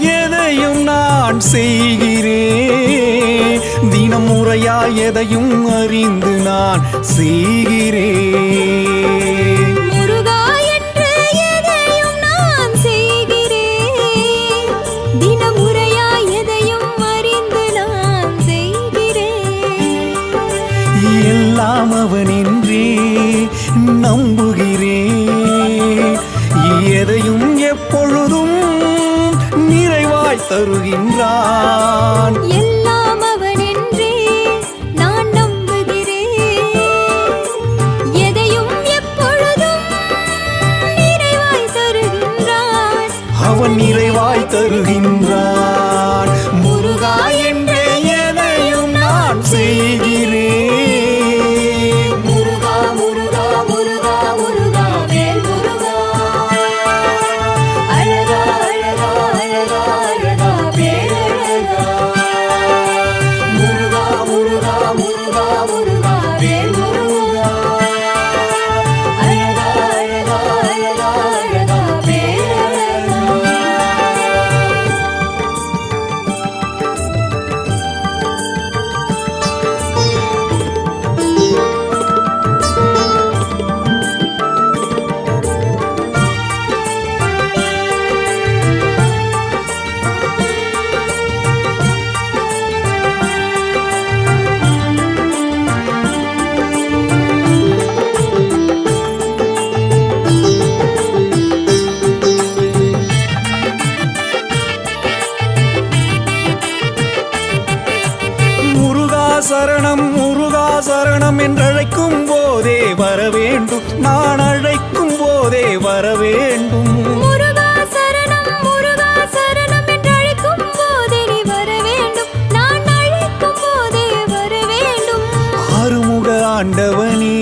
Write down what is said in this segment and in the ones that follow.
எதையும் நான் செய்கிறேன். என்று எதையும் நான் செய்கிறேன். தினமுறையா எதையும் அறிந்து நான் செய்கிறேன். எல்லாம் அவனின்றே நம்புகிறேன். எதையும் எப்பொழுதும் நிறைவாய் தருகின்றான். எல்லாம் அவனென்றே நான் நம்புகிறேன். எதையும் எப்பொழுதும் நிறைவாய் தருகின்றான். அவன் நிறைவாய் தருகின்றான். முருகா என்றே எதையும் நான் செய்கிறேன் ஆண்டவனே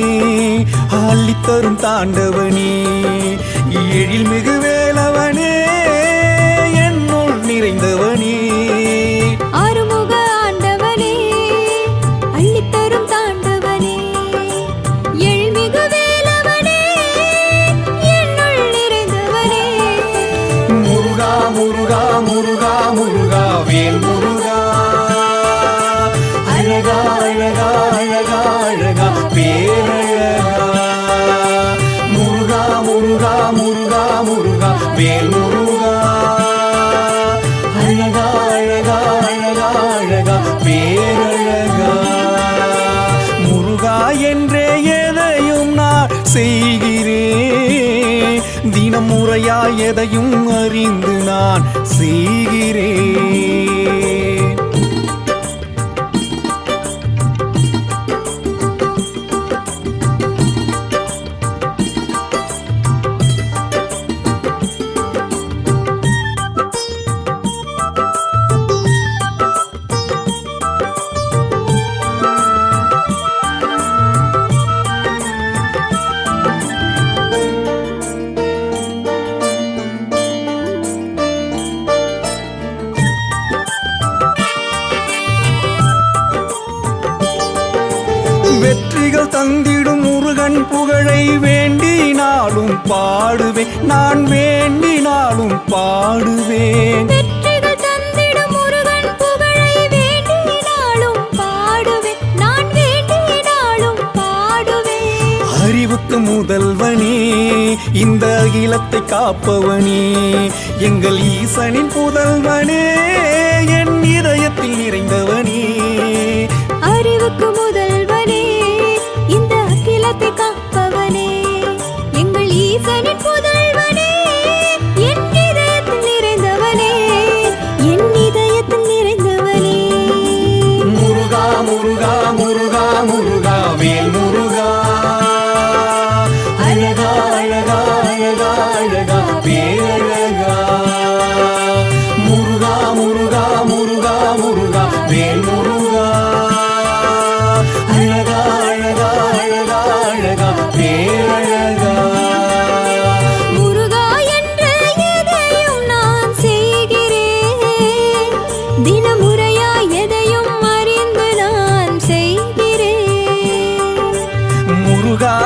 அள்ளித்தரும் தாண்டவனே எழில் மிகு வேலவனே என்னுள் நிறைந்தவனே. ஆறுமுக ஆண்டவனே அள்ளித்தரும் தாண்டவனே எழில்மிகு வேலவனே என்னுள் நிறைந்தவனே. முருகா முருகா முருகா முருகா வேல் முருகா. முருகா வேல் முருகா. அழகா அழகா அழகா அழகா பேரழகா. முருகா என்றே எதையும் நான் செய்கிறேன். தினம் முறையா எதையும் அறிந்து நான் செய்கிறேன். வெற்றிகள் தந்திடும் முருகன் புகழை வேண்டினாலும் பாடுவேன். நான் வேண்டினாலும் பாடுவேன். வெற்றிகள் தந்திடும் முருகன் புகழை வேண்டினாலும் பாடுவேன். நான் வேண்டினாலும் பாடுவேன். அறிவுக்கு முதல்வனே இந்த அகிலத்தை காப்பவனே எங்கள் ஈசனின் புதல்வனே என் இதயத்தில் நிறைந்தவனே. அறிவுக்கு அகிலத்தை காப்பவனே. எங்கள் ஈசனின்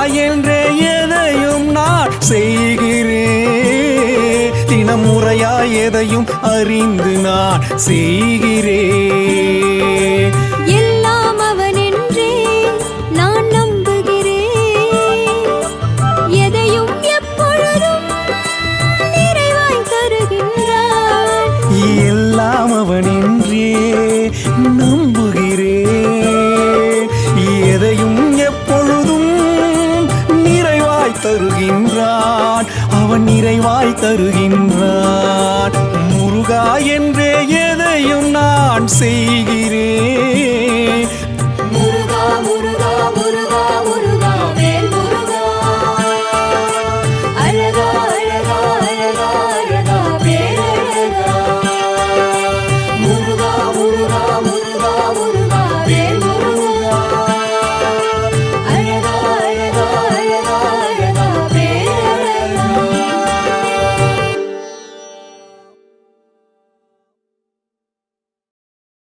என்றே எதையும் நான் செய்கிறேன். தினமுறையாய் எதையும் அறிந்து நான் செய்கிறேன். தருகின்றான் அவன் நிறைவாய் தருகின்றான். முருகா என்றே எதையும் நான் செய்கிறேன்.